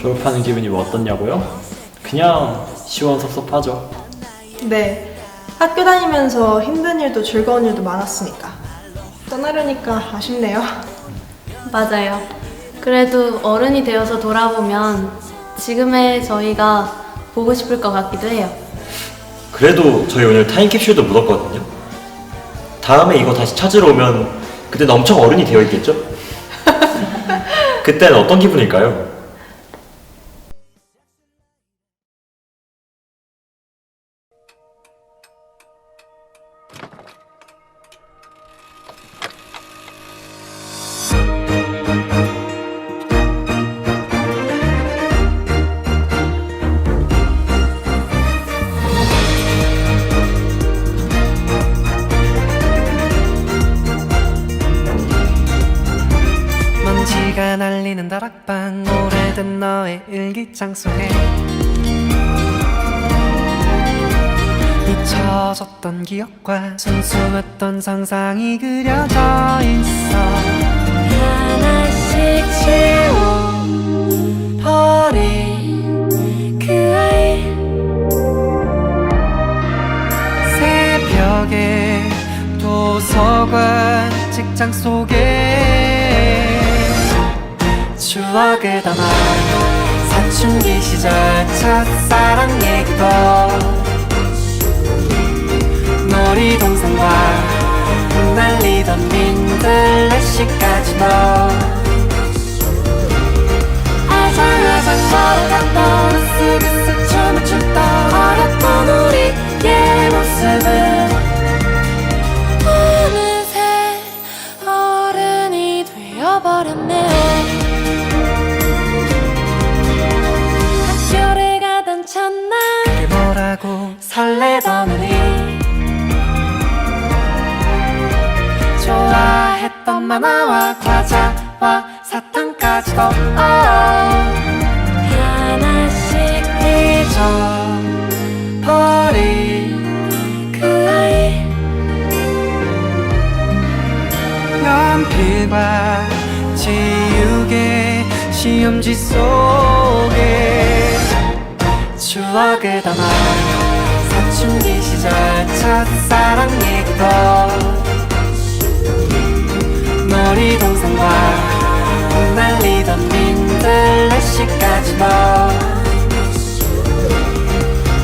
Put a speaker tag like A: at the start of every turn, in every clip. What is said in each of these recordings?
A: 졸업하는 기분이 뭐 어떻냐고요? 그냥 시원섭섭하죠.
B: 네. 학교 다니면서 힘든 일도 즐거운 일도 많았으니까. 떠나려니까 아쉽네요.
C: 맞아요. 그래도 어른이 되어서 돌아보면 지금의 저희가 보고 싶을 것 같기도 해요.
D: 그래도 저희 오늘 타임캡슐도 묻었거든요. 다음에 이거 다시 찾으러 오면 그때는 엄청 어른이 되어 있겠죠? 그때는 어떤 기분일까요?
E: 날리는 다락방. 오래된 너의 일기장 속에 잊혀졌던 기억과 순수했던 상상이 그려져 있어.
C: 하나씩 지워버린 그 아이.
E: 새벽에 도서관 직장 속에 추억을 담아 사춘기 시절 첫사랑 얘기도 놀이동산과 흩날리던 민들레시까지도 아장아장 걸어갔던 으쓱 설레던 우리 좋아했던 만화와 과자와 사탕까지도 어.
C: 하나씩
E: 잊어버린
C: 그 아이
E: 연필과 지우개 시험지 속에 추억을 담아 사춘기 시절 첫사랑 얘기도 놀이동산과 흩날리던 민들레시까지도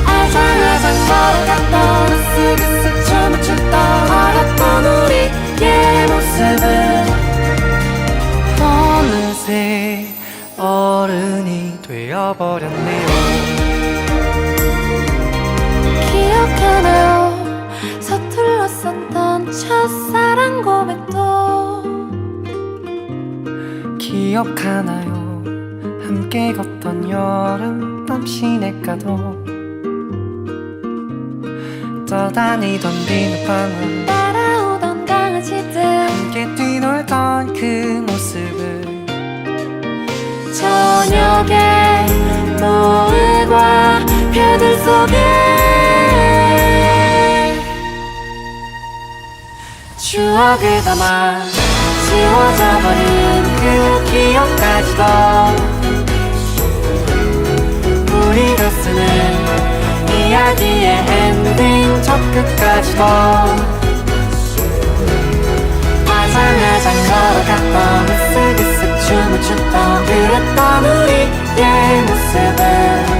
E: 아장아장 걸어갔던 으쓱으쓱 춤을 추던 어렸던 우리의 모습은 어느새 어른이 되어버렸네요
C: 기억하나요 서툴렀었던 첫사랑 고백도
E: 기억하나요? 함께 걷던 여름 밤 시내가도 떠다니던 비눗방울
C: 따라오던 강아지들
E: 함께 뛰놀던 그 모습을
C: 저녁에 노을과 별들 속에
E: 추억을 담아 지워져 버린 그 기억까지도 우리가 쓰는 이야기의 엔딩 저 끝까지도 아장아장 걸어갔던 으쓱으쓱 춤을 추던 그랬던 우리의 모습은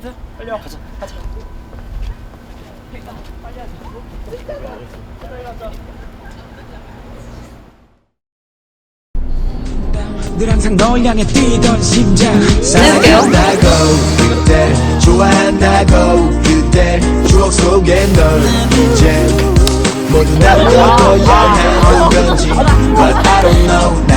A: 빨리 와 가자. 가자.
F: 늘 항상 널 향해 뛰던 심장. 사랑한다고 그댈 좋아한다고 그댈 추억 속에 널 이제 모두 다볼 거야 하는 건지. But I don't know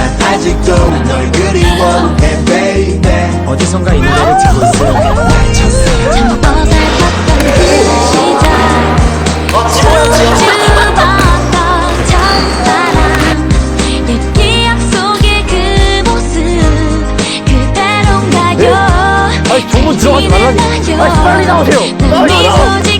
C: 말라니. 아, 빨리 나오세요. 빨리 나와.